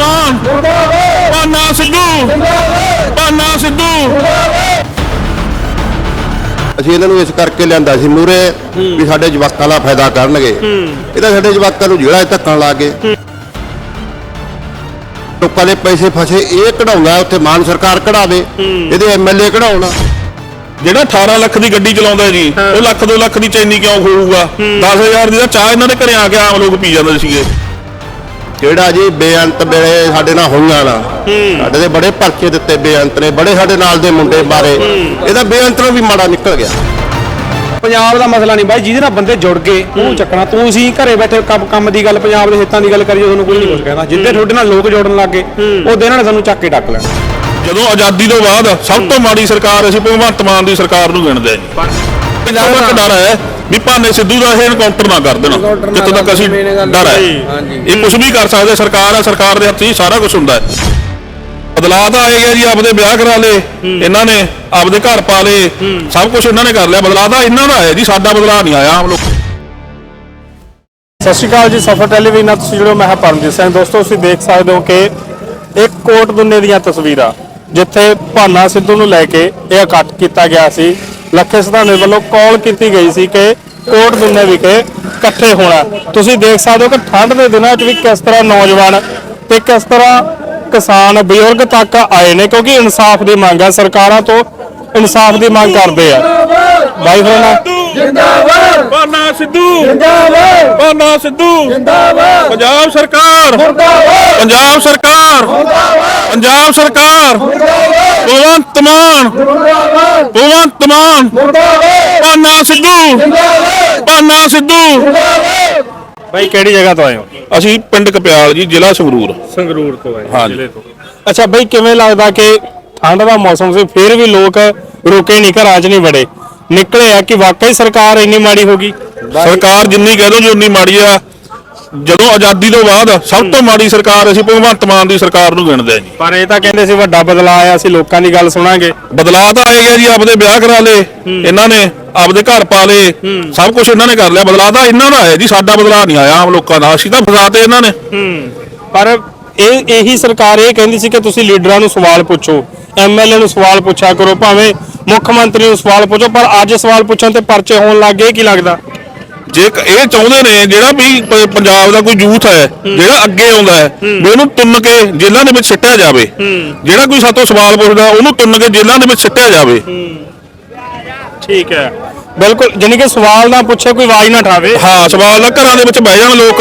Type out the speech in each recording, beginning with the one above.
ਮਾਨ ਪਾਨਾ ਸਿੱਧੂ। ਪਾਨਾ ਸਿੱਧੂ। ਅਸੀਂ ਇਹਨਾਂ ਨੂੰ ਇਸ ਕਰਕੇ ਲਿਆਂਦਾ ਸੀ ਮੂਰੇ ਵੀ ਸਾਡੇ ਜਵਾਕਾਂ ਦਾ ਫਾਇਦਾ ਕਰਨਗੇ। ਇਹ ਤਾਂ ਸਾਡੇ ਜਵਾਕਾਂ ਨੂੰ ਜਿਹੜਾ ਧੱਕਣ ਲੱਗ ਗਏ ਲੋਕਾਂ ਦੇ ਪੈਸੇ ਫਸੇ ਇਹ ਕਢਾਉਂਦਾ ਉੱਥੇ ਮਾਨ ਸਰਕਾਰ ਕਢਾਵੇ ਇਹਦੇ ਐਮਐਲਏ ਕਢਾਉਣ। ਜਿਹੜਾ 18 ਲੱਖ ਦੀ ਗੱਡੀ ਚਲਾਉਂਦਾ ਹੈ। ਜੀ ਉਹ ਲੱਖ 2 ਲੱਖ ਦੀ ਚੈਨੀ ਕਿਉਂ ਖੋਊਗਾ? 10000 ਦੀ ਤਾਂ ਚਾਹ ਇਹਨਾਂ ਦੇ ਘਰੇ ਆ ਕੇ ਆਮ ਲੋਕ ਪੀ ਜਾਂਦੇ ਸੀਗੇ। ਜਿਹੜਾ ਜੀ ਬੇਅੰਤ ਵੇਲੇ ਸਾਡੇ ਨਾਲ ਹੋਈਆਂ ਨਾ ਸਾਡੇ ਦੇ ਬੜੇ ਪਰਚੇ ਦਿੱਤੇ ਬੇਅੰਤ ਨੇ ਬੜੇ ਸਾਡੇ ਨਾਲ ਦੇ ਮੁੰਡੇ ਮਾਰੇ। ਇਹਦਾ ਬੇਅੰਤ ਨੂੰ ਵੀ ਮਾੜਾ ਨਿਕਲ ਗਿਆ। ਪੰਜਾਬ ਦਾ ਮਸਲਾ ਨਹੀਂ ਬਾਈ ਜਿਹਦੇ ਨਾਲ ਬੰਦੇ ਜੁੜ ਗਏ ਉਹ ਚੱਕਣਾ ਤੁਸੀਂ ਘਰੇ ਬੈਠੇ ਕੰਮ ਕੰਮ ਦੀ ਗੱਲ ਪੰਜਾਬ ਦੇ ਹਿੱਤਾਂ ਦੀ ਗੱਲ ਕਰੀਏ ਤੁਹਾਨੂੰ ਕੋਈ ਨਹੀਂ ਕੁਝ ਕਹਿੰਦਾ। ਜਿੱਦੇ ਤੁਹਾਡੇ ਨਾਲ ਲੋਕ ਜੋੜਨ ਲੱਗ ਗਏ ਉਹਦੇ ਨਾਲ ਸਾਨੂੰ ਚੱਕ ਕੇ ਡੱਕ ਲੈਣਾ। ਜਦੋਂ ਆਜ਼ਾਦੀ ਤੋਂ ਬਾਅਦ ਸਭ ਤੋਂ ਮਾੜੀ ਸਰਕਾਰ ਅਸੀਂ ਭਗਵੰਤ ਮਾਨ ਦੀ ਸਰਕਾਰ ਨੂੰ ਗਿਣਦੇ ਹਾਂ ਜੀ। ਪੰਜਾਬ ਦਾ ਡਰ ਹੈ ਵੀ ਭਾਨੇ ਸਿੱਧੂ ਦਾ ਇਹ ਐਨਕਾਊਂਟਰ ਨਾ ਕਰ ਦੇਣਾ। ਜਿੱਥੋਂ ਤੱਕ ਅਸੀਂ ਡਰ ਹੈ। ਇਹ ਕੁਝ ਵੀ ਕਰ ਸਕਦੇ ਸਰਕਾਰ ਹੈ ਸਰਕਾਰ ਦੇ ਹੱਥ 'ਚ ਹੀ ਸਾਰਾ ਕੁਝ ਹੁੰਦਾ ਹੈ। ਬਦਲਾਅ ਤਾਂ ਆਏਗਾ ਜੀ ਆਪਦੇ ਵਿਆਹ ਕਰਾ ਲਏ ਇਹਨਾਂ ਨੇ ਆਪਦੇ ਘਰ ਪਾ ਲਏ ਸਭ ਕੁਝ ਇਹਨਾਂ ਨੇ ਕਰ ਲਿਆ। ਬਦਲਾਅ ਤਾਂ ਇਹਨਾਂ ਦਾ ਆਇਆ ਜੀ ਸਾਡਾ ਬਦਲਾਅ ਨਹੀਂ ਆਇਆ ਆਮ ਲੋਕ। ਸਤਿ ਸ਼੍ਰੀ ਅਕਾਲ ਜੀ ਸਫਰ ਟੈਲੀਵਿਜ਼ਨ ਨਾਲ ਤੁਸੀਂ ਜੁੜੋ ਮੈਂ ਹਾਂ ਪਰਮਜੀਤ ਸਿੰਘ। ਦੋਸਤੋ ਤੁਸੀਂ ਦੇਖ ਸਕਦੇ ਹੋ ਕਿ ਇੱਕ ਕੋਟ ਦੁੰਨੇ ਦੀਆਂ ਤਸਵੀਰਾਂ ਜਿੱਥੇ ਭਾਨਾ ਸਿੱਧੂ ਨੂੰ ਲੈ ਕੇ ਇਹ ਇਕੱਠ ਕੀਤਾ ਗਿਆ ਸੀ। ਲੱਖੇ ਸਿਧਾਣੇ ਵੱਲੋਂ ਕਾਲ ਕੀਤੀ ਗਈ ਸੀ ਕਿ ਕੋਟ ਦੁੰਨੇ ਵਿਖੇ ਇਕੱਠੇ ਹੋਣਾ। ਤੁਸੀਂ ਦੇਖ ਸਕਦੇ ਹੋ ਕਿ ਠੰਡ ਦੇ ਦਿਨਾਂ 'ਚ ਵੀ ਕਿਸ ਤਰ੍ਹਾਂ ਨੌਜਵਾਨ ਤੇ ਕਿਸ ਤਰ੍ਹਾਂ ਕਿਸਾਨ ਬਜ਼ੁਰਗ ਤੱਕ ਆਏ ਨੇ ਕਿਉਂਕਿ ਇਨਸਾਫ ਦੀ ਮੰਗ ਹੈ ਸਰਕਾਰਾਂ ਤੋਂ ਇਨਸਾਫ ਦੀ ਮੰਗ ਕਰਦੇ ਆ। ਬਾਈ ਹੋਣਾ। ਪਾਨਾ ਸਿੱਧੂ। ਜਿੰਦਾਬਾਦ। ਪਾਨਾ ਸਿੱਧੂ। ਜਿੰਦਾਬਾਦ। ਪੰਜਾਬ ਸਰਕਾਰ। ਮੁਰਦਾਬਾਦ। ਪੰਜਾਬ ਸਰਕਾਰ। ਮੁਰਦਾਬਾਦ। ਪੰਜਾਬ ਸਰਕਾਰ। ਭਗਵੰਤ ਮਾਨ। ਮੁਰਦਾਬਾਦ। ਭਗਵੰਤ ਮਾਨ। ਮੁਰਦਾਬਾਦ। ਪਾਨਾ ਸਿੱਧੂ। ਜਿੰਦਾਬਾਦ। ਪਾਨਾ ਸਿੱਧੂ! ਬਾਈ ਕਿਹੜੀ ਜਗ੍ਹਾ ਤੋਂ ਆਏ ਹੋ? ਅਸੀਂ ਪਿੰਡ ਕਪਿਆਲ ਜੀ ਜ਼ਿਲ੍ਹਾ ਸੰਗਰੂਰ। ਸੰਗਰੂਰ ਤੋਂ ਆਏ ਹਾਂਜੀ। ਜ਼ਿਲ੍ਹੇ ਤੋਂ। ਅੱਛਾ ਬਈ ਕਿਵੇਂ ਲੱਗਦਾ ਕਿ ਠੰਡ ਦਾ ਮੌਸਮ ਸੀ ਫਿਰ ਵੀ ਲੋਕ ਰੁਕੇ ਨਹੀਂ ਘਰਾਂ 'ਚ ਨਹੀਂ ਵੜੇ? ਨਿਕਲੇ ਆ ਕਿ ਵਾਕਈ ਸਰਕਾਰ ਇੰਨੀ ਮਾੜੀ ਹੋ ਗਈ? ਸਰਕਾਰ ਜਿੰਨੀ ਕਹਿ ਲਓ ਜੀ ਉਨੀ ਮਾੜੀ ਆ ਜਦੋਂ ਆਜ਼ਾਦੀ ਤੋਂ ਬਾਅਦ ਸਭ ਤੋਂ ਮਾੜੀ ਸਰਕਾਰ ਅਸੀਂ ਭਗਵੰਤ ਮਾਨ ਦੀ ਸਰਕਾਰ ਨੂੰ ਗਿਣਦੇ ਹਾਂ ਜੀ। ਪਰ ਇਹ ਤਾਂ ਕਹਿੰਦੇ ਸੀ ਵੱਡਾ ਬਦਲਾਅ ਆਇਆ ਸੀ ਲੋਕਾਂ ਦੀ ਗੱਲ ਸੁਣਾਂਗੇ। ਬਦਲਾਅ ਤਾਂ ਆਏਗਾ ਜੀ ਆਪਦੇ ਵਿਆਹ ਕਰਾ ਲਏ ਇਹਨਾਂ ਨੇ ਆਪਦੇ ਘਰ ਪਾ ਲਏ ਸਭ ਕੁਝ ਇਹਨਾਂ ਨੇ ਕਰ ਲਿਆ। ਬਦਲਾਅ ਤਾਂ ਇਹਨਾਂ ਦਾ ਆਇਆ ਜੀ ਸਾਡਾ ਬਦਲਾਅ ਨਹੀਂ ਆਇਆ ਆਮ ਲੋਕਾਂ ਦਾ। ਅਸੀਂ ਤਾਂ ਫਸਾਤੇ ਇਹਨਾਂ ਨੇ। ਪਰ ਇਹ ਇਹੀ ਸਰਕਾਰ ਇਹ ਕਹਿੰਦੀ ਸੀ ਕਿ ਤੁਸੀਂ ਲੀਡਰਾਂ ਨੂੰ ਸਵਾਲ ਪੁੱਛੋ ਐਮਐਲਏ ਨੂੰ ਸਵਾਲ ਪੁੱਛਿਆ ਕਰੋ ਭਾਵੇਂ ਮੁੱਖ ਮੰਤਰੀ ਨੂੰ ਸਵਾਲ ਪੁੱਛੋ ਪਰ ਅੱਜ ਸਵਾਲ ਪੁੱਛਣ ਤੇ ਪਰਚੇ ਹੋਣ ਲੱਗ ਗਏ ਕੀ ਲੱਗਦਾ? ਜੇ ਇਹ ਚਾਹੁੰਦੇ ਨੇ ਜਿਹੜਾ ਵੀ ਪ- ਪੰਜਾਬ ਦਾ ਕੋਈ ਯੂਥ ਹੈ ਜਿਹੜਾ ਅੱਗੇ ਆਉਂਦਾ ਹੈ ਵੀ ਉਹਨੂੰ ਤੁੰਨ ਕੇ ਜੇਲ੍ਹਾਂ ਦੇ ਵਿੱਚ ਸਿੱਟਿਆ ਜਾਵੇ। ਜਿਹੜਾ ਕੋਈ ਸਾਤੋਂ ਸਵਾਲ ਪੁੱਛਦਾ ਉਹਨੂੰ ਤੁੰਨ ਕੇ ਜੇਲ੍ਹਾਂ ਦੇ ਵਿੱਚ ਸਿੱਟਿਆ ਜਾਵੇ। ਠੀਕ ਹੈ। ਬਿਲਕੁਲ ਜਾਨੀ ਕਿ ਸਵਾਲ ਨਾ ਪੁੱਛੇ ਕੋਈ ਆਵਾਜ਼ ਨਾ ਠਾਵੇ ਹਾਂ ਸਵਾਲ ਨਾ ਘਰਾਂ ਦੇ ਵਿੱਚ ਬਹਿ ਜਾਣ ਲੋਕ।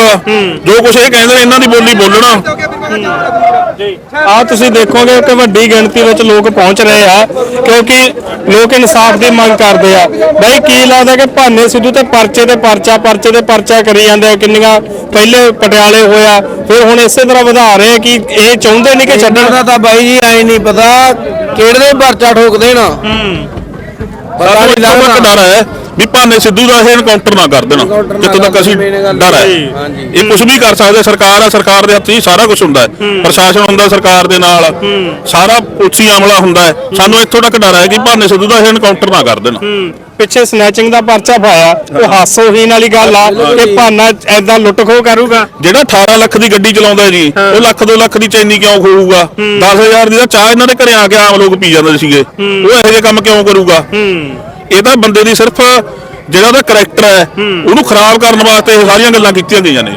ਜੋ ਕੁਝ ਇਹ ਕਹਿੰਦੇ ਨੇ ਇਹਨਾਂ ਦੀ ਬੋਲੀ ਬੋਲਣਾ। ਆ ਤੁਸੀਂ ਦੇਖੋਗੇ ਕਿ ਵੱਡੀ ਗਿਣਤੀ ਵਿੱਚ ਲੋਕ ਪਹੁੰਚ ਰਹੇ ਆ ਕਿਉਂਕਿ ਲੋਕ ਇਨਸਾਫ ਦੀ ਮੰਗ ਕਰਦੇ ਆ। ਬਈ ਕੀ ਲੱਗਦਾ ਕਿ ਭਾਨੇ ਸਿੱਧੂ ਤੇ ਪਰਚੇ ਤੇ ਪਰਚਾ ਪਰਚੇ ਤੇ ਪਰਚਾ ਕਰੀ ਜਾਂਦੇ ਆ ਕਿੰਨੀਆਂ ਪਹਿਲੇ ਪਟਿਆਲੇ ਹੋਇਆ ਫਿਰ ਹੁਣ ਇਸੇ ਤਰ੍ਹਾਂ ਵਧਾ ਰਹੇ ਆ ਕਿ ਇਹ ਚਾਹੁੰਦੇ ਨਹੀਂ ਕਿ ਛੱਡਣ? ਦਾ ਤਾਂ ਬਾਈ ਜੀ ਐ ਨਹੀਂ ਪਤਾ ਕਿਹੜੇ ਪਰਚਾ ਠੋਕ ਦੇਣਾ। ਪਤਾ ਨਹੀਂ ਲੱਗਦਾ। ਡਰ ਹੈ। ਵੀ ਭਾਨੇ ਸਿੱਧੂ ਦਾ ਇਹ ਐਨਕਾਊਂਟਰ ਨਾ ਕਰ ਦੇਣਾ ਜਿੱਥੋਂ ਤੱਕ ਅਸੀਂ ਡਰ ਹੈ। ਇਹ ਕੁਝ ਵੀ ਕਰ ਸਕਦੇ ਸਰਕਾਰ ਹੈ ਸਰਕਾਰ ਦੇ ਹੱਥ 'ਚ ਸਾਰਾ ਕੁਝ ਹੁੰਦਾ ਹੈ। ਪ੍ਰਸ਼ਾਸਨ ਹੁੰਦਾ ਸਰਕਾਰ ਦੇ ਨਾਲ। ਸਾਰਾ ਪੁਲਿਸੀ ਅਮਲਾ ਹੁੰਦਾ ਹੈ। ਸਾਨੂੰ ਇੱਥੋਂ ਤੱਕ ਡਰ ਹੈ ਕਿ ਭਾਨੇ ਸਿੱਧੂ ਦਾ ਇਹ ਐਨਕਾਊਂਟਰ ਨਾ ਕਰ ਦੇਣਾ। ਪਿੱਛੇ ਸਨੈਚਿੰਗ ਦਾ ਪਰਚਾ ਪਾਇਆ। ਉਹ ਹਾਸੋਹੀਨ ਵਾਲੀ ਗੱਲ ਆ ਕਿ ਭਾਨਾ ਐਦਾਂ ਲੁੱਟ ਖੋ ਕਰੂਗਾ। ਜਿਹੜਾ 18 ਲੱਖ ਦੀ ਗੱਡੀ ਚਲਾਉਂਦਾ ਜੀ ਉਹ ਲੱਖ 2 ਲੱਖ ਦੀ ਚੈਨੀ ਕਿਉਂ ਖੋਊਗਾ? 10000 ਦੀ ਤਾਂ ਚਾਹ ਇਹਨਾਂ ਦੇ ਘਰੇ ਆ ਕੇ ਆਮ ਲੋਕ ਪੀ ਜਾਂਦੇ ਸੀਗੇ। ਉਹ ਇਹੋ ਜਿਹੇ ਕੰਮ ਕਿਉਂ ਕਰੂਗਾ? ਇਹ ਤਾਂ ਬੰਦੇ ਦੀ ਸਿਰਫ ਜਿਹੜਾ ਉਹਦਾ ਕਰੈਕਟਰ ਹੈ ਉਹਨੂੰ ਖਰਾਬ ਕਰਨ ਵਾਸਤੇ ਇਹ ਸਾਰੀਆਂ ਗੱਲਾਂ ਕੀਤੀਆਂ ਗਈਆਂ ਨੇ।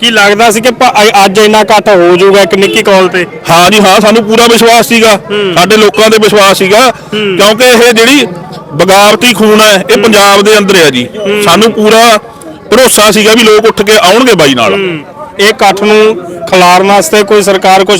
ਕੀ ਲੱਗਦਾ ਸੀ ਕਿ ਅ- ਅੱਜ ਇੰਨਾ ਇਕੱਠ ਹੋ ਜਾਊਗਾ ਇੱਕ ਨਿੱਕੀ ਕਾਲ ਤੇ? ਹਾਂ ਜੀ ਹਾਂ ਸਾਨੂੰ ਪੂਰਾ ਵਿਸ਼ਵਾਸ ਸੀਗਾ। ਸਾਡੇ ਲੋਕਾਂ ਦੇ ਵਿਸ਼ਵਾਸ ਸੀਗਾ। ਕਿਉਂਕਿ ਇਹ ਜਿਹੜੀ ਬਗਾਵਤੀ ਖੂਨ ਹੈ ਇਹ ਪੰਜਾਬ ਦੇ ਅੰਦਰ ਹੈ ਜੀ। ਸਾਨੂੰ ਪੂਰਾ ਭਰੋਸਾ ਸੀਗਾ ਵੀ ਲੋਕ ਉੱਠ ਕੇ ਆਉਣਗੇ ਬਾਈ ਨਾਲ। ਇਹ ਇਕੱਠ ਨੂੰ ਖਿਲਾਰਨ ਵਾਸਤੇ ਕੋਈ ਸਰਕਾਰ ਕੁਝ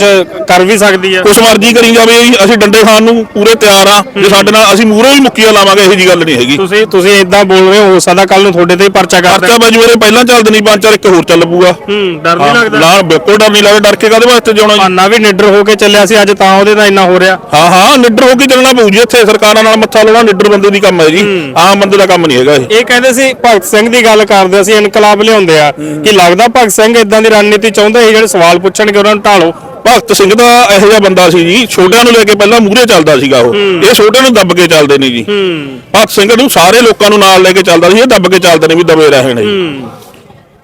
ਕਰ ਵੀ ਸਕਦੀ ਹੈ ਕੁਛ ਮਰਜ਼ੀ ਕਰੀ ਜਾਵੇ ਜੀ, ਅਸੀਂ ਡੰਡੇ ਖਾਣ ਨੂੰ ਪੂਰੇ ਤਿਆਰ ਆ। ਜੇ ਸਾਡੇ ਨਾਲ ਅਸੀਂ ਮੂਹਰੋਂ ਹੀ ਮੁੱਕੀਆਂ ਲਾਵਾਂਗੇ ਇਹੋ ਜੀ ਗੱਲ ਨਹੀਂ ਹੈਗੀ। ਤੁਸੀਂ ਤੁਸੀਂ ਇਦਾਂ ਬੋਲ ਰਹੇ ਹੋ ਹੋ ਸਕਦਾ ਕੱਲ ਨੂੰ ਤੁਹਾਡੇ ਤੇ ਹੀ ਪਰਚਾ ਕਰ ਖਰਚਾ ਬਾਜੂ ਇਹਦੇ ਪਹਿਲਾਂ ਚੱਲਦੇ ਨਹੀਂ ਪੰਜ ਚਾਰ ਇੱਕ ਹੋਰ ਚੱਲ ਪੂਗਾ ਹੂੰ ਡਰ ਨਹੀਂ ਲੱਗਦਾ। ਨਾ ਬਿਲਕੁਲ ਡਰ ਨਹੀਂ ਲੱਗਦਾ ਡਰ ਕੇ ਕਾਹਦੇ ਵਾਸਤੇ ਜਾਣਾ ਜੀ? ਭਾਨਾ ਵੀ ਨਿਡਰ ਹੋ ਕੇ ਚੱਲਿਆ ਸੀ ਅੱਜ ਤਾਂ ਉਹਦੇ ਦਾ ਇੰਨਾ ਹੋ ਰਿਹਾ। ਹਾਂ ਹਾਂ ਨਿੱਡਰ ਹੋ ਕੇ ਚੱਲਣਾ ਪਊ ਜੀ ਇੱਥੇ ਸਰਕਾਰਾਂ ਨਾਲ ਮੱਥਾ ਲਾਉਣਾ ਨਿੱਡਰ ਬੰਦੇ ਦੀ ਕੰਮ ਹੈ। ਜੀ ਆਮ ਬੰਦੇ ਦਾ ਕੰਮ ਨਹੀਂ ਹੈਗਾ ਇਹ। ਇਹ ਕਹਿੰਦੇ ਸੀ ਭਗਤ ਸਿੰਘ ਦੀ ਗੱਲ ਕਰਦੇ ਸੀ ਇਨਕਲਾਬ ਲਿਆਉਂਦੇ ਆ। ਕਿ ਲੱਗਦਾ ਭਗਤ ਸਿੰਘ ਇਦਾਂ ਦੀ ਰਣਨੀਤੀ ਚਾਹੁੰਦੇ ਸੀ ਜਿਹੜੇ ਸਵਾਲ ਪੁੱਛਣਗੇ ਉਹਨਾਂ ਨੂੰ ਢਾਲੋ। ਭਗਤ ਸਿੰਘ ਦਾ ਇਹੋ ਜਿਹਾ ਬੰਦਾ ਸੀ ਜੀ ਛੋਟਿਆਂ ਨੂੰ ਲੈ ਕੇ ਪਹਿਲਾਂ ਮੂਹਰੇ ਚੱਲਦਾ ਸੀਗਾ ਉਹ। ਇਹ ਛੋਟਿਆਂ ਨੂੰ ਦੱਬ ਕੇ ਚੱਲਦੇ ਨੇ ਜੀ। ਭਗਤ ਸਿੰਘ ਨੂੰ ਸਾਰੇ ਲੋਕਾਂ ਨੂੰ ਨਾਲ ਲੈ ਕੇ ਚੱਲਦਾ ਸੀ ਇਹ ਦੱਬ ਕੇ ਚੱਲਦੇ ਨੇ ਵੀ ਦਬੇ ਰਹੇ ਨੇ ਜੀ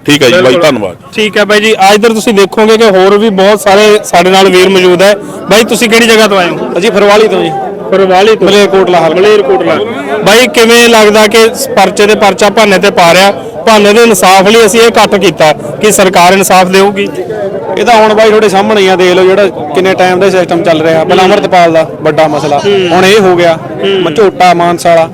ਠੀਕ ਹੈ ਜੀ ਬਾਈ ਧੰਨਵਾਦ। ਠੀਕ ਹੈ ਬਾਈ ਜੀ ਅੱਜ ਇੱਧਰ ਤੁਸੀਂ ਦੇਖੋਗੇ ਕਿ ਹੋਰ ਵੀ ਬਹੁਤ ਸਾਰੇ ਸਾਡੇ ਨਾਲ ਵੀਰ ਮੌਜੂਦ ਹੈ। ਬਾਈ ਤੁਸੀਂ ਕਿਹੜੀ ਜਗ੍ਹਾ ਤੋਂ ਆਏ ਹੋ? ਅਸੀਂ ਫਰਵਾਲੀ ਤੋਂ ਜੀ। ਫਰਵਾਲੀ ਤੋਂ। ਮਲੇਰਕੋਟਲਾ ਹਲ ਮਲੇਰਕੋਟਲਾ। ਬਾਈ ਕਿਵੇਂ ਲੱਗਦਾ ਕਿ ਪਰਚੇ ਦੇ ਪਰਚਾ ਭਾਨੇ ਤੇ ਪਾ ਰਿਹਾ? ਭਾਨੇ ਦੇ ਇਨਸਾਫ ਲਈ ਅਸੀਂ ਇਹ ਕੱਟ ਕੀਤਾ ਕਿ ਸਰਕਾਰ ਇਨਸਾਫ ਦੇਊਗੀ। ਇਹ ਤਾਂ ਹੁਣ ਬਾਈ ਤੁਹਾਡੇ ਸਾਹਮਣੇ ਹੀ ਆ ਦੇਖ ਲਓ ਜਿਹੜਾ ਕਿੰਨੇ ਟਾਈਮ ਦਾ ਸਿਸਟਮ ਚੱਲ ਰਿਹਾ। ਪਹਿਲਾਂ ਅਮਰਤਪਾਲ ਦਾ ਵੱਡਾ ਮਸਲਾ ਹੁਣ ਇਹ ਹੋ ਗਿਆ ਮਝੋਟਾ ਮਾਨਸਾਲਾ।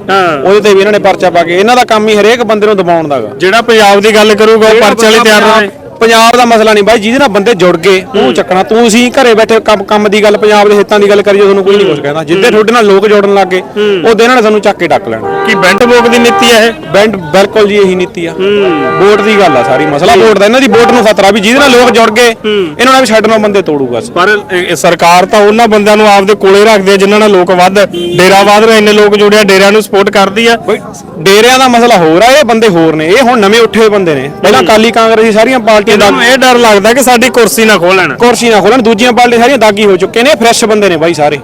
ਉਹਦੇ ਤੇ ਵੀ ਇਹਨਾਂ ਨੇ ਪਰਚਾ ਪਾ ਕੇ ਇਹਨਾਂ ਦਾ ਕੰਮ ਹੀ ਹਰੇਕ ਬੰਦੇ ਨੂੰ ਦਬਾਉਣ ਦਾਗਾ ਜਿਹੜਾ ਪੰਜਾਬ ਦੀ ਗੱਲ ਕਰੂਗਾ ਉਹ ਪਰਚੇ ਲਈ ਤਿਆਰ ਰਹੇ। ਪੰਜਾਬ ਦਾ ਮਸਲਾ ਨਹੀਂ ਬਾਈ ਜਿਹਦੇ ਨਾਲ ਬੰਦੇ ਜੁੜ ਗਏ ਉਹ ਚੱਕਣਾ। ਤੂੰ ਅਸੀਂ ਘਰੇ ਬੈਠੇ ਕੰਮ ਕੰਮ ਦੀ ਗੱਲ ਪੰਜਾਬ ਦੇ ਹਿੱਤਾਂ ਦੀ ਗੱਲ ਕਰੀਏ ਤੁਹਾਨੂੰ ਕੋਈ ਨਹੀਂ ਕੁਝ ਕਹਿੰਦਾ। ਜਿੱਦੇ ਤੁਹਾਡੇ ਨਾਲ ਲੋਕ ਜੋੜਨ ਲੱਗ ਗਏ ਉਹਦੇ ਨਾਲ ਸਾਨੂੰ ਚੱਕ ਕੇ ਡੱਕ ਲੈਣਾ। ਕੀ ਬੈਂਟ ਬੋਕ ਦੀ ਨੀਤੀ ਹੈ ਇਹ? ਬੈਂਡ ਬਿਲਕੁਲ ਜੀ ਇਹੀ ਨੀਤੀ ਆ। ਵੋਟ ਦੀ ਗੱਲ ਆ ਸਾਰੀ ਮਸਲਾ ਵੋਟ ਦਾ। ਇਹਨਾਂ ਦੀ ਵੋਟ ਨੂੰ ਖਤਰਾ ਵੀ ਜਿਹਦੇ ਨਾਲ ਲੋਕ ਜੁੜ ਗਏ ਇਹਨਾਂ ਨਾਲ ਵੀ ਛੱਡਣਾ ਬੰਦੇ ਤੋੜੂਗਾ ਪਰ ਇਹ- ਸਰਕਾਰ ਤਾਂ ਉਹਨਾਂ ਬੰਦਿਆਂ ਨੂੰ ਆਪਦੇ ਕੋਲੇ ਰੱਖਦੀ ਹੈ ਜਿਨ੍ਹਾਂ ਨਾਲ ਲੋਕ ਵੱਧ ਡੇਰਾਵਾਦ ਨੂੰ ਇੰਨੇ ਲੋਕ ਜੁੜਿਆ ਡੇਰਿਆਂ ਨੂੰ ਸਪੋਰਟ ਕਰਦੀ ਆ। ਡੇਰਿਆਂ ਦਾ ਮਸਲਾ ਹੋਰ ਆ ਇਹ ਬੰਦੇ ਹੋਰ ਨੇ। ਇਹ ਹੁਣ ਨਵੇਂ ਉੱਠੇ ਹੋਏ ਬੰਦੇ ਨੇ। ਪਹਿਲਾਂ ਕਾਲੀ ਕਾਂਗਰਸੀ ਸਾਰੀਆਂ ਪਾਰਟੀਆਂ ਇਹ ਡਰ ਲੱਗਦਾ ਕਿ ਸਾਡੀ ਕੁਰਸੀ ਨਾ ਖੋਹ ਲੈਣ ਕੁਰਸੀ ਨਾ ਖੋਲਣ ਦੂਜੀਆਂ ਪਾਰਟੀਆਂ ਸਾਰੀਆਂ ਦਾਗੀ ਹੋ ਚੁੱਕੇ ਨੇ ਫਰੈਸ਼ ਬੰਦੇ ਨੇ ਬਾਈ ਸਾਰੇ।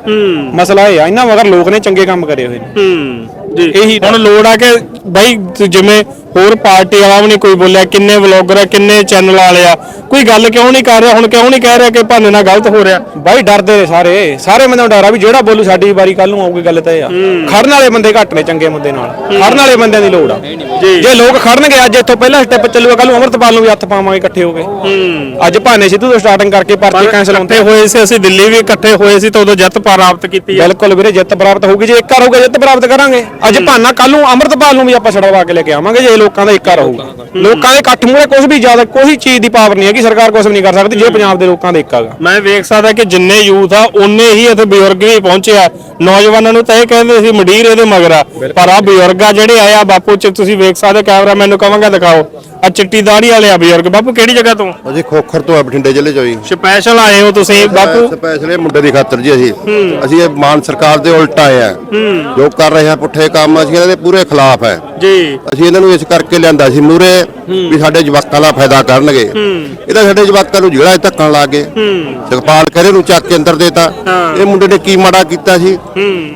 ਮਸਲਾ ਇਹ ਆ ਇਹਨਾਂ ਮਗਰ ਲੋਕ ਨੇ ਚੰਗੇ ਕੰਮ ਕਰੇ ਹੋਏ ਨੇ। ਜੀ। ਇਹੀ ਹੁਣ ਲੋੜ ਆ ਕਿ ਬਾਈ ਜਿਵੇਂ ਹੋਰ ਪਾਰਟੀ ਵਾਲਾ ਵੀ ਨਹੀਂ ਕੋਈ ਬੋਲਿਆ ਕਿੰਨੇ ਵਲੌਗਰ ਆ ਕਿੰਨੇ ਚੈਨਲ ਵਾਲੇ ਆ। ਕੋਈ ਗੱਲ ਕਿਉਂ ਨਹੀਂ ਕਰ ਰਿਹਾ ਹੁਣ ਕਿਉਂ ਨਹੀਂ ਕਹਿ ਰਿਹਾ ਕਿ ਭਾਨੇ ਨਾਲ ਗਲਤ ਹੋ ਰਿਹਾ? ਬਾਈ ਡਰਦੇ ਨੇ ਸਾਰੇ। ਸਾਰੇ ਬੰਦੇ ਨੂੰ ਡਰ ਆ ਵੀ ਜਿਹੜਾ ਬੋਲੂ ਸਾਡੀ ਵਾਰੀ ਕੱਲ ਨੂੰ ਆਊਗੀ ਗੱਲ ਤਾਂ ਇਹ ਆ। ਖੜਨ ਵਾਲੇ ਬੰਦੇ ਘੱਟ ਨੇ ਚੰਗੇ ਬੰਦੇ ਨਾਲ। ਖੜਨ ਵਾਲੇ ਬੰਦਿਆਂ ਦੀ ਲੋੜ ਆ। ਜੇ। ਲੋਕ ਖੜਨਗੇ ਅੱਜ ਇੱਥੋਂ ਪਹਿਲਾ ਸਟੈਪ ਚੱਲੂਗਾ ਕੱਲ ਨੂੰ ਅਮਰਤਪਾਲ ਨੂੰ ਵੀ ਹੱਥ ਪਾਵਾਂਗੇ ਇਕੱਠੇ ਹੋ ਕੇ। ਅੱਜ ਭਾਨੇ ਸਿੱਧੂ ਤੋਂ ਸਟਾਰਟਿੰਗ ਕਰਕੇ ਪਰਚੇ ਕੈਂਸਲ ਹੁੰਦੇ ਹੋਏ ਸੀ ਅਸੀਂ ਦਿੱਲੀ ਵੀ ਇਕੱਠੇ ਹੋਏ ਸੀ ਤਾਂ ਉਦੋਂ ਜਿੱਤ ਪ੍ਰਾਪਤ ਕੀਤੀ ਆ। ਬਿਲਕੁਲ ਵੀਰੇ ਜਿੱਤ ਪ੍ਰਾਪਤ ਹੋਊਗੀ ਜੇ ਇੱਕਾ ਰਹੂਗਾ ਜਿੱਤ ਪ੍ਰਾਪਤ ਕਰਾਂਗੇ। ਅੱਜ ਭਾਨਾ ਕੱਲ ਨੂੰ ਅਮਰਤਪਾਲ ਨੂੰ ਵੀ ਆਪਾਂ ਛੜਵਾ ਕੇ ਲੈ ਕੇ ਆਵਾਂਗੇ ਜੇ ਲੋਕਾਂ ਦਾ ਇੱਕਾ ਰਹੂਗਾ ਲੋਕਾਂ ਦੇ ਇਕੱਠ ਮੂਹਰੇ ਕੁਝ ਵੀ ਜ਼ਿਆਦਾ, ਕੋਈ ਚੀਜ਼ ਦੀ ਪਾਵਰ ਨਹੀਂ ਹੈਗੀ, ਸਰਕਾਰ ਕੁਝ ਵੀ ਨਹੀਂ ਕਰ ਸਕਦੀ, ਜੇ ਪੰਜਾਬ ਦੇ ਲੋਕਾਂ ਦਾ ਇੱਕਾ ਗਾ। ਮੈਂ ਵੇਖ ਸਕਦਾ ਕਿ ਜਿੰਨੇ ਯੂਥ ਆ ਉਹਨੇ ਹੀ ਇੱਥੇ ਬਜ਼ੁਰਗ ਵੀ ਪਹੁੰਚੇ ਆ। ਨੌਜਵਾਨਾਂ ਨੂੰ ਤਾਂ ਇਹ ਕਹਿੰਦੇ ਸੀ, ਮੰਡੀਰ ਇਹਦੇ ਮਗਰ ਆ। ਪਰ ਆ ਬਜ਼ੁਰਗ ਆ ਜਿਹੜੇ ਆਏ ਆ, ਬਾਪੂ ਚ ਤੁਸੀਂ ਵੇਖ ਸਕਦੇ ਕੈਮਰਾ ਮੈਨੂੰ ਕਵਾਂਗਾ ਦਿਖਾਓ। ਆ ਚਿੱਟੀ ਦਾੜੀ ਵਾਲੇ ਆ ਬਜ਼ੁਰਗ। ਬਾਪੂ ਕਿਹੜੀ ਜਗ੍ਹਾ ਤੋਂ? ਅਸੀਂ ਖੋਖਰ ਤੋਂ ਆ ਬਠਿੰਡੇ ਜ਼ਿਲ੍ਹੇ ਚੋਂ ਜੀ। ਸਪੈਸ਼ਲ ਆਏ ਹੋ ਤੁਸੀਂ ਬਾਪੂ? ਸਪੈਸ਼ਲ ਇਹ ਮੁੰਡੇ ਦੀ ਖਾਤਰ ਜੀ ਅਸੀਂ। ਅਸੀਂ ਇਹ ਮਾਨ ਸਰਕਾਰ ਦੇ ਉਲਟ ਆਏ ਆ। ਜੋ ਕਰ ਰਹੇ ਆ ਪੁੱਠੇ ਕੰਮ ਅਸੀਂ ਇਹਨਾਂ ਦੇ ਪੂਰੇ ਖਿਲਾਫ ਹੈ ਜੀ। ਅਸੀਂ ਇਹਨਾਂ ਨੂੰ ਇਸ ਕਰਕੇ ਲਿਆਂਦਾ ਸੀ ਮੂਰੇ ਵੀ ਸਾਡੇ ਜਵਾਕਾਂ ਦਾ ਫਾਇਦਾ ਕਰਨਗੇ। ਇਹ ਤਾਂ ਸਾਡੇ ਜਵਾਕਾਂ ਨੂੰ ਜਿਹੜਾ ਧੱਕਣ ਲੱਗ ਗਏ। ਜਗਪਾਲ ਖਰੇ ਨੂੰ ਚੱਕ ਕੇ ਅੰਦਰ ਦੇਤਾ ਇਹ ਮੁੰਡੇ ਨੇ ਕੀ ਮਾੜਾ ਕੀਤਾ ਸੀ?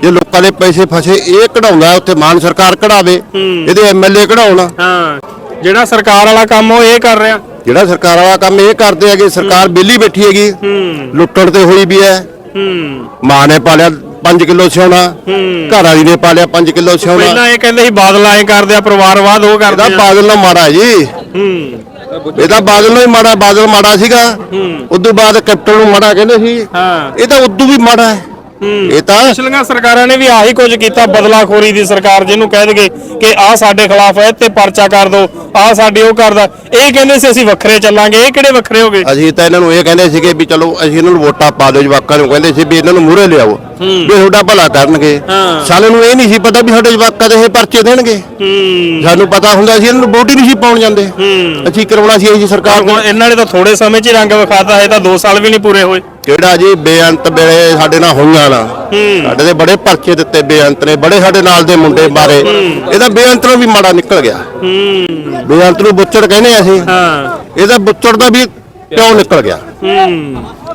ਜੇ ਲੋਕਾਂ ਦੇ ਪੈਸੇ ਫਸੇ ਇਹ ਕਢਾਉਂਦਾ ਉੱਥੇ ਮਾਨ ਸਰਕਾਰ ਕਢਾਵੇ। ਇਹਦੇ ਐਮਐਲਏ ਕਢਾਉਣ। ਹਾਂ। ਜਿਹੜਾ ਸਰਕਾਰ ਵਾਲਾ ਕੰਮ ਉਹ ਇਹ ਕਰ ਰਿਹਾ। ਜਿਹੜਾ ਸਰਕਾਰ ਵਾਲਾ ਕੰਮ ਇਹ ਕਰਦੇ ਹੈਗੇ ਸਰਕਾਰ ਬੇਲੀ ਬੈਠੀ ਹੈਗੀ। ਲੁੱਟਣ ਤੇ ਹੋਈ ਵੀ ਹੈ। ਮਾਂ ਨੇ ਪਾਲਿਆ 5 ਕਿਲੋ ਸਿਉਣਾ। ਘਰ ਵਾਲੀ ਨੇ ਪਾਲਿਆ 5 ਕਿਲੋ ਸਿਉਣਾ। ਪਹਿਲਾਂ ਇਹ ਕਹਿੰਦੇ ਸੀ ਬਾਦਲ ਆਏ ਕਰਦੇ ਆ ਪਰਿਵਾਰਵਾਦ ਉਹ ਕਰਦੇ ਇਹਦਾ ਆ। ਬਾਦਲ ਨਾਲ ਮਾੜਾ ਜੀ। ਇਹਦਾ ਬਾਦਲ ਨਾਲ ਹੀ ਮਾੜਾ ਬਾਦਲ ਮਾੜਾ ਸੀਗਾ। ਉਦੋਂ ਬਾਅਦ ਕੈਪਟਨ ਨੂੰ ਮਾੜਾ ਕਹਿੰਦੇ ਸੀ। ਹਾਂ। ਇਹ ਤਾਂ ਉਦੋਂ ਵੀ ਮਾੜਾ ਹੈ। ਇਹ ਤਾਂ ਪਿਛਲੀਆਂ ਸਰਕਾਰਾਂ ਨੇ ਵੀ ਆਹੀ ਕੁਝ ਕੀਤਾ ਬਦਲਾਖੋਰੀ ਦੀ ਸਰਕਾਰ ਜਿਹਨੂੰ ਕਹਿ ਦਗੇ ਕਿ ਆਹ ਸਾਡੇ ਖਿਲਾਫ ਹੈ ਤੇ ਪਰਚਾ ਕਰ ਦੋ ਆਹ ਸਾਡੇ ਉਹ ਕਰਦਾ। ਇਹ ਕਹਿੰਦੇ ਸੀ ਅਸੀਂ ਵੱਖਰੇ ਚੱਲਾਂਗੇ ਇਹ ਕਿਹੜੇ ਵੱਖਰੇ ਹੋ ਗਏ? ਅਸੀਂ ਤਾਂ ਇਹਨਾਂ ਨੂੰ ਇਹ ਕਹਿੰਦੇ ਸੀਗੇ ਵੀ ਚਲੋ ਅਸੀਂ ਇਹਨਾਂ ਨੂੰ ਵੋਟਾਂ ਪਾ ਦਿਓ ਜਵਾਕਾਂ ਨੂੰ ਕਹਿੰਦੇ ਸੀ ਵੀ ਇਹਨਾਂ ਨੂੰ ਮੂਹਰੇ ਲਿਆਓ ਵੀ ਤੁਹਾਡਾ ਭਲਾ ਕਰਨਗੇ। ਸਾਨੂੰ ਨੂੰ ਇਹ ਨਹੀਂ ਸੀ ਪਤਾ ਵੀ ਸਾਡੇ ਜਵਾਕਾਂ ਦੇ ਇਹ ਪਰਚੇ ਦੇਣਗੇ। ਸਾਨੂੰ ਪਤਾ ਹੁੰਦਾ ਸੀ ਇਹਨਾਂ ਨੂੰ ਵੋਟ ਹੀ ਨਹੀਂ ਸੀ ਪਾਉਣ ਜਾਂਦੇ। ਅਸੀਂ ਕਰਾਉਣਾ ਸੀ ਅਸੀਂ ਸਰਕਾਰ ਨੂੰ ਇਹਨਾਂ ਨੇ ਤਾਂ ਥੋੜੇ ਸਮੇਂ 'ਚ ਰੰਗ ਵਿਖਾਤਾ ਹੈ ਤਾਂ 2 ਸਾਲ ਵੀ ਨਹੀਂ ਪੂਰੇ ਹੋਏ। ਕਿਹੜਾ ਜੀ ਬੇਅੰਤ ਵੇਲੇ ਸਾਡੇ ਨਾਲ ਹੋਈਆਂ ਨਾ ਸਾਡੇ ਦੇ ਬੜੇ ਪਰਚੇ ਦਿੱਤੇ ਬੇਅੰਤ ਨੇ ਬੜੇ ਸਾਡੇ ਨਾਲ ਦੇ ਮੁੰਡੇ ਮਾਰੇ। ਇਹਦਾ ਬੇਅੰਤ ਨੂੰ ਵੀ ਮਾੜਾ ਨਿਕਲ ਗਿਆ। ਬੇਅੰਤ ਨੂੰ ਬੁੱਚੜ ਕਹਿੰਦੇ ਅਸੀਂ। ਹਾਂ। ਇਹਦਾ ਬੁੱਚੜ ਦਾ ਵੀ ਕਿਉਂ ਨਿਕਲ ਗਿਆ।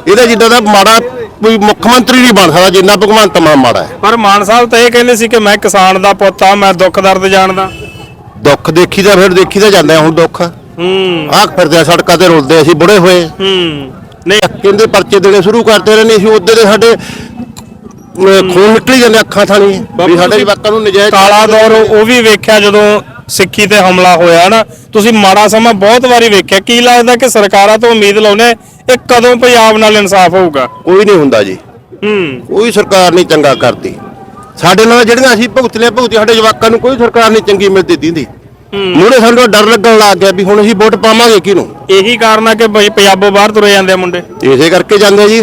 ਇਹਦਾ ਜਿੱਦਾਂ ਦਾ ਮਾੜਾ ਕੋਈ ਮੁੱਖ ਮੰਤਰੀ ਨਹੀਂ ਬਣ ਸਕਦਾ ਜਿੰਨਾ ਭਗਵੰਤ ਮਾਨ ਮਾੜਾ ਹੈ। ਪਰ ਮਾਨ ਸਾਹਿਬ ਤਾਂ ਇਹ ਕਹਿੰਦੇ ਸੀ ਕਿ ਮੈਂ ਕਿਸਾਨ ਦਾ ਪੁੱਤ ਆ ਮੈਂ ਦੁੱਖ ਦਰਦ ਜਾਣਦਾ। ਦੁੱਖ ਦੇਖੀ ਤਾਂ ਫਿਰ ਦੇਖੀ ਤਾਂ ਜਾਂਦੇ ਹੁਣ ਦੁੱਖ। ਹੂੰ। ਆਹ ਫਿਰਦੇ ਸੜਕਾਂ ਤੇ ਰੁਲਦੇ ਅਸੀਂ ਬੁੜੇ ਹੋਏ। ਹੂੰ। ਨਹੀਂ ਕਹਿੰਦੇ ਪਰਚੇ ਦੇਣੇ ਸ਼ੁਰੂ ਕਰਦੇ ਰਹੇ ਨਹੀਂ ਸੀ ਉਹਦੇ ਦੇ ਸਾਡੇ ਖੂਨ ਨਿਕਲੀ ਜਾਂਦੇ ਅੱਖਾਂ ਥਾਣੀ ਵੀ ਸਾਡੇ ਜਵਾਕਾਂ ਨੂੰ ਨਜਾਇਜ਼ ਕਾਲਾ ਦੌਰ ਉਹ ਵੀ ਵੇਖਿਆ ਜਦੋਂ ਸਿੱਖੀ ਤੇ ਹਮਲਾ ਹੋਇਆ ਨਾ ਤੁਸੀਂ ਮਾੜਾ ਸਮਾਂ ਬਹੁਤ ਵਾਰੀ ਵੇਖਿਆ ਕੀ ਲੱਗਦਾ ਕਿ ਸਰਕਾਰਾਂ ਤੋਂ ਉਮੀਦ ਲਾਉਨੇ ਇਹ ਕਦੋਂ ਪੰਜਾਬ ਨਾਲ ਇਨਸਾਫ ਹੋਊਗਾ? ਕੋਈ ਨਹੀਂ ਹੁੰਦਾ ਜੀ। ਹੂੰ। ਕੋਈ ਸਰਕਾਰ ਨਹੀਂ ਚੰਗਾ ਕਰਦੀ। ਸਾਡੇ ਨਾਲ ਜਿਹੜੀਆਂ ਅਸੀਂ ਭੁਗਤਲੇ ਭੁਗਤੀ ਸਾਡੇ ਜਵਾਕਾਂ ਨੂੰ ਕੋਈ ਸਰਕਾਰ ਨਹੀਂ ਚੰਗੀ ਮਿਲਦੀ ਦਿੰਦੀ। ਮੂਹਰੇ ਸਾਨੂੰ ਡਰ ਲੱਗਣ ਲੱਗ ਗਿਆ ਵੀ ਹੁਣ ਅਸੀਂ ਵੋਟ ਪਾਵਾਂਗੇ ਕਿਹਨੂੰ? ਇਹੀ ਕਾਰਨ ਆ ਕਿ ਬਈ ਪੰਜਾਬੋਂ ਬਾਹਰ ਤੁਰੇ ਜਾਂਦੇ ਆ ਮੁੰਡੇ। ਇਸੇ ਕਰਕੇ ਜਾਂਦੇ ਆ ਜੀ।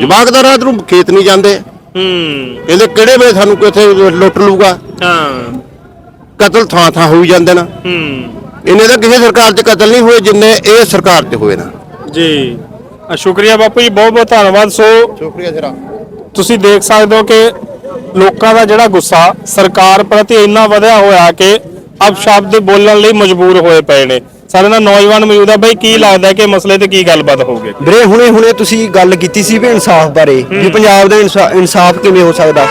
ਜਵਾਕ ਦਾ ਰਾਤ ਨੂੰ ਖੇਤ ਨਹੀਂ ਜਾਂਦੇ। ਹੂੰ। ਕਹਿੰਦੇ ਕਿਹੜੇ ਵੇਲੇ ਸਾਨੂੰ ਕਿੱਥੇ ਲੁੱਟ ਲੂਗਾ? ਹਾਂ। ਕਤਲ ਥਾਂ ਥਾਂ ਹੋਈ ਜਾਂਦੇ ਨਾ। ਹੂੰ। ਇਹਨੇ ਤਾਂ ਕਿਸੇ ਸਰਕਾਰ 'ਚ ਕਤਲ ਨਹੀਂ ਹੋਏ ਜਿੰਨੇ ਇਹ ਸਰਕਾਰ 'ਚ ਹੋਏ ਨਾ। ਜੀ। ਅ, ਸ਼ੁਕਰੀਆ ਬਾਪੂ ਜੀ ਬਹੁਤ ਬਹੁਤ ਧੰਨਵਾਦ। ਸੋ ਸ਼ੁਕਰੀਆ ਜਰਾ। ਤੁਸੀਂ ਦੇਖ ਸਕਦੇ ਹੋ ਕਿ ਲੋਕਾਂ ਦਾ ਜਿਹੜਾ ਗੁੱਸਾ ਸਰਕਾਰ ਪ੍ਰਤੀ ਇੰਨਾ ਵਧਿਆ ਹੋਇਆ ਕਿ ਅਪਸ਼ਬਦ ਬੋਲਣ ਲਈ ਮਜਬੂਰ ਹੋਏ ਪਏ ਨੇ। ਸਾਡੇ ਨਾਲ ਨੌਜਵਾਨ ਮੌਜੂਦ ਆ। ਬਈ ਕੀ ਲੱਗਦਾ ਹੈ ਕਿ ਮਸਲੇ ਤੇ ਕੀ ਗੱਲਬਾਤ ਹੋਊਗੀ? ਵੀਰੇ ਹੁਣੇ ਹੁਣੇ ਤੁਸੀਂ ਗੱਲ ਕੀਤੀ ਸੀ ਵੀ ਇਨਸਾਫ ਬਾਰੇ ਵੀ ਪੰਜਾਬ ਦਾ ਇਨਸਾ- ਇਨਸਾਫ ਕਿਵੇਂ ਹੋ ਸਕਦਾ?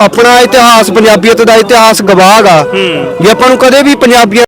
ਆਪਣਾ ਇਤਿਹਾਸ ਪੰਜਾਬੀਅਤ ਦਾ ਇਤਿਹਾਸ ਗਵਾਹ ਗਾ। ਵੀ ਆਪਾਂ ਨੂੰ ਕਦੇ ਵੀ ਪੰਜਾਬੀਅਤ